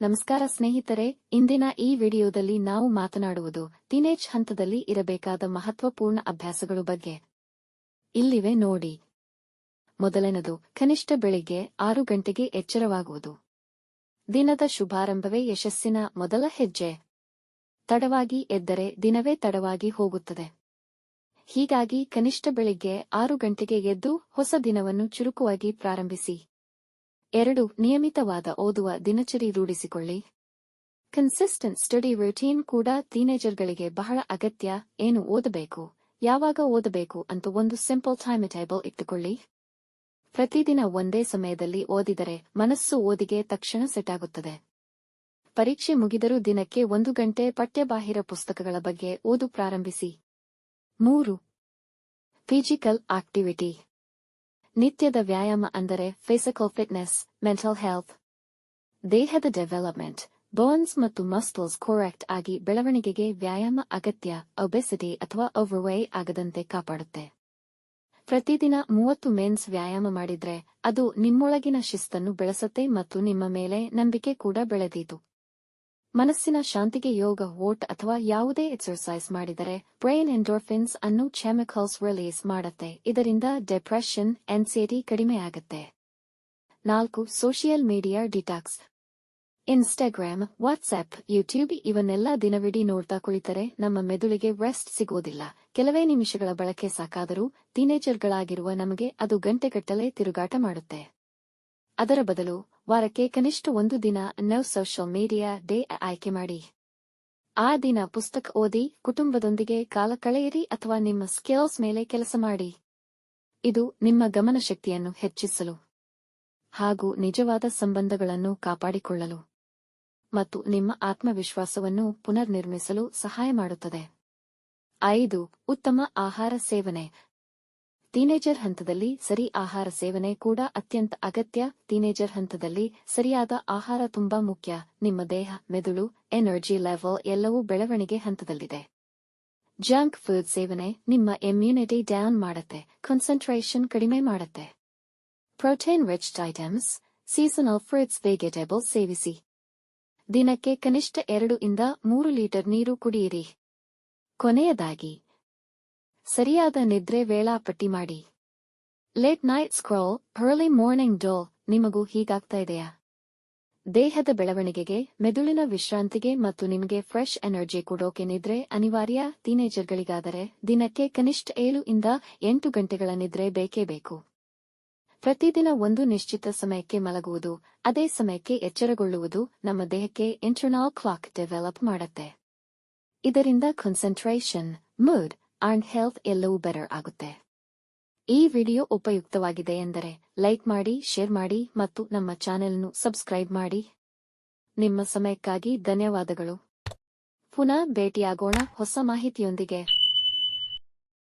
ನಮಸ್ಕಾರ ಸ್ನೇಹಿತರೆ, ಇಂದಿನ ಈ ವಿಡಿಯೋದಲ್ಲಿ ನಾವು ಮಾತನಾಡುವುದು ಟೀನೇಜ್ ಹಂತದಲ್ಲಿ ಇರಬೇಕಾದ ಮಹತ್ವಪೂರ್ಣ ಅಭ್ಯಾಸಗಳು ಬಗ್ಗೆ. ಇಲ್ಲಿವೆ ನೋಡಿ. ಮೊದಲನದು ಕನಿಷ್ಠ ಬೆಳಿಗ್ಗೆ ಆರು ಗಂಟೆಗೆ ಎಚ್ಚರವಾಗುವುದು. ದಿನದ ಶುಭಾರಂಭವೇ ಯಶಸ್ಸಿನ ಮೊದಲ ಹೆಜ್ಜೆ. ತಡವಾಗಿ ಎದ್ದರೆ ದಿನವೇ ತಡವಾಗಿ ಹೋಗುತ್ತದೆ. ಹೀಗಾಗಿ ಕನಿಷ್ಠ ಬೆಳಿಗ್ಗೆ ಆರು ಗಂಟೆಗೆ ಎದ್ದು ಹೊಸ ದಿನವನ್ನು ಚುರುಕುವಾಗಿ ಪ್ರಾರಂಭಿಸಿ. ಎರಡು, ನಿಯಮಿತವಾದ ಓದುವ ದಿನಚರಿ ರೂಢಿಸಿಕೊಳ್ಳಿ. ಕನ್ಸಿಸ್ಟೆಂಟ್ ಸ್ಟಡಿ ರುಟೀನ್ ಕೂಡ ಟೀನೇಜರ್ಗಳಿಗೆ ಬಹಳ ಅಗತ್ಯ. ಏನು ಓದಬೇಕು? ಯಾವಾಗ ಓದಬೇಕು ಅಂತ ಒಂದು ಸಿಂಪಲ್ ಟೈಮ್ ಟೇಬಲ್ ಇಟ್ಟುಕೊಳ್ಳಿ. ಪ್ರತಿದಿನ ಒಂದೇ ಸಮಯದಲ್ಲಿ ಓದಿದರೆ ಮನಸ್ಸು ಓದಿಗೆ ತಕ್ಷಣ ಸೆಟ್ ಆಗುತ್ತದೆ. ಪರೀಕ್ಷೆ ಮುಗಿದರೂ ದಿನಕ್ಕೆ ಒಂದು ಗಂಟೆ ಪಠ್ಯಬಾಹಿರ ಪುಸ್ತಕಗಳ ಬಗ್ಗೆ ಓದು ಪ್ರಾರಂಭಿಸಿ. ಮೂರು ಫಿಜಿಕಲ್ ಆಕ್ಟಿವಿಟಿ ನಿತ್ಯದ ವ್ಯಾಯಾಮ ಅಂದರೆ ಫಿಸಿಕಲ್ ಫಿಟ್ನೆಸ್ ಮೆಂಟಲ್ ಹೆಲ್ತ್ ದೇಹದ ಡೆವಲಪ್ಮೆಂಟ್ ಬೋನ್ಸ್ ಮತ್ತು ಮಸ್ಟಲ್ಸ್ ಕೊರೆಕ್ಟ್ ಆಗಿ ಬೆಳವಣಿಗೆಗೆ ವ್ಯಾಯಾಮ ಅಗತ್ಯ ಒಬೆಸಿಟಿ ಅಥವಾ ಓವರ್ವೈ ಆಗದಂತೆ ಕಾಪಾಡುತ್ತೆ. ಪ್ರತಿದಿನ ಮೂವತ್ತು ಮೆನ್ಸ್ ವ್ಯಾಯಾಮ ಮಾಡಿದ್ರೆ ಅದು ನಿಮ್ಮೊಳಗಿನ ಶಿಸ್ತನ್ನು ಬೆಳೆಸುತ್ತೆ ಮತ್ತು ನಿಮ್ಮ ಮೇಲೆ ನಂಬಿಕೆ ಕೂಡ ಬೆಳೆದೀತು. ಮನಸ್ಸಿನ ಶಾಂತಿಗೆ ಯೋಗ ವೋಟ್ ಅಥವಾ ಯಾವುದೇ ಎಕ್ಸರ್ಸೈಸ್ ಮಾಡಿದರೆ ಬ್ರೈನ್ ಎಂಡೋರ್ಫಿನ್ಸ್ ಅನ್ನು ಕೆಮಿಕಲ್ಸ್ ರಿಲೀಸ್ ಮಾಡುತ್ತೆ. ಇದರಿಂದ ಡೆಪ್ರೆಷನ್ ಎನ್ಸೈಟಿ ಕಡಿಮೆಯಾಗುತ್ತೆ. ನಾಲ್ಕು social media detox Instagram WhatsApp YouTube ಇವನ್ನೆಲ್ಲ ದಿನವಿಡೀ ನೋಡ್ತಾ ಕುಳಿತರೆ ನಮ್ಮ ಮೆದುಳಿಗೆ ರೆಸ್ಟ್ ಸಿಗೋದಿಲ್ಲ ಕೆಲವೇ ನಿಮಿಷಗಳ ಬಳಕೆ ಸಾಕಾದರೂ ಟೀನೇಜರ್ಗಳಾಗಿರುವ ನಮಗೆ ಅದು ಗಂಟೆಗಟ್ಟಲೆ ತಿರುಗಾಟ ಮಾಡುತ್ತೆ. ಅದರ ಬದಲು ವಾರಕ್ಕೆ ಕನಿಷ್ಠ ಒಂದು ದಿನ ನೌ ಸೋಷಿಯಲ್ ಮೀಡಿಯಾ ಡೇ ಆಯ್ಕೆ ಮಾಡಿ. ಆ ದಿನ ಪುಸ್ತಕ ಓದಿ, ಕುಟುಂಬದೊಂದಿಗೆ ಕಾಲ ಕಳೆಯಿರಿ ಅಥವಾ ನಿಮ್ಮ ಸ್ಕಿಲ್ಸ್ ಮೇಲೆ ಕೆಲಸ ಮಾಡಿ. ಇದು ನಿಮ್ಮ ಗಮನಶಕ್ತಿಯನ್ನು ಹೆಚ್ಚಿಸಲು ಹಾಗೂ ನಿಜವಾದ ಸಂಬಂಧಗಳನ್ನು ಕಾಪಾಡಿಕೊಳ್ಳಲು ಮತ್ತು ನಿಮ್ಮ ಆತ್ಮವಿಶ್ವಾಸವನ್ನು ಪುನರ್ನಿರ್ಮಿಸಲು ಸಹಾಯ ಮಾಡುತ್ತದೆ. ಐದು, ಉತ್ತಮ ಆಹಾರ ಸೇವನೆ. ಟೀನೇಜರ್ ಹಂತದಲ್ಲಿ ಸರಿ ಆಹಾರ ಸೇವನೆ ಕೂಡ ಅತ್ಯಂತ ಅಗತ್ಯ. ಟೀನೇಜರ್ ಹಂತದಲ್ಲಿ ಸರಿಯಾದ ಆಹಾರ ತುಂಬಾ ಮುಖ್ಯ. ನಿಮ್ಮ ದೇಹ, ಮೆದುಳು, ಎನರ್ಜಿ ಲೆವೆಲ್ ಎಲ್ಲವೂ ಬೆಳವಣಿಗೆ ಹಂತದಲ್ಲಿದೆ. ಜಂಕ್ ಫುಡ್ ಸೇವನೆ ನಿಮ್ಮ ಇಮ್ಯುನಿಟಿ ಡೌನ್ ಮಾಡುತ್ತೆ ಕಾನ್ಸಂಟ್ರೇಷನ್ ಕಡಿಮೆ ಮಾಡುತ್ತೆ. Protein rich items seasonal fruits vegetables ಸೇವಿಸಿ. ದಿನಕ್ಕೆ ಕನಿಷ್ಠ ಎರಡು ಇಂದ ಮೂರು ಲೀಟರ್ ನೀರು ಕುಡಿಯಿರಿ. ಕೊನೆಯದಾಗಿ ಸರಿಯಾದ ನಿದ್ರೆ ವೇಳಾಪಟ್ಟಿ ಮಾಡಿ. Late night scroll early morning dull ನಿಮಗೂ ಹೀಗಾಗ್ತಾ ಇದೆಯಾ? ದೇಹದ ಬೆಳವಣಿಗೆಗೆ, ಮೆದುಳಿನ ವಿಶ್ರಾಂತಿಗೆ ಮತ್ತು ನಿಮಗೆ ಫ್ರೆಶ್ ಎನರ್ಜಿ ಕೊಡೋಕೆ ನಿದ್ರೆ ಅನಿವಾರ್ಯ ಟೀನೇಜರ್ಗಳಿಗಾದರೆ ದಿನಕ್ಕೆ ಕನಿಷ್ಠ ಏಳು ಇಂದ ಎಂಟು ಗಂಟೆಗಳ ನಿದ್ರೆ ಬೇಕೇ ಬೇಕು. ಪ್ರತಿದಿನ ಒಂದು ನಿಶ್ಚಿತ ಸಮಯಕ್ಕೆ ಮಲಗುವುದು, ಅದೇ ಸಮಯಕ್ಕೆ ಎಚ್ಚರಗೊಳ್ಳುವುದು ನಮ್ಮ ದೇಹಕ್ಕೆ ಇಂಟರ್ನಲ್ ಕ್ಲಾಕ್ ಡೆವಲಪ್ ಮಾಡುತ್ತೆ. ಇದರಿಂದ ಕಾನ್ಸಂಟ್ರೇಷನ್ ಮೂಡ್ ಅಂಡ್ ಹೆಲ್ತ್ ಎಲ್ಲವೂ ಬೆಟರ್ ಆಗುತ್ತೆ. ಈ ವಿಡಿಯೋ ಉಪಯುಕ್ತವಾಗಿದೆ ಎಂದರೆ ಲೈಕ್ ಮಾಡಿ ಶೇರ್ ಮಾಡಿ ಮತ್ತು ನಮ್ಮ ಚಾನೆಲ್ನು ಸಬ್ಸ್ಕ್ರೈಬ್ ಮಾಡಿ. ನಿಮ್ಮ ಸಮಯಕ್ಕಾಗಿ ಧನ್ಯವಾದಗಳು. ಪುನಃ ಭೇಟಿಯಾಗೋಣ. ಹೊಸ ಮಾಹಿತಿಯೊಂದಿಗೆ.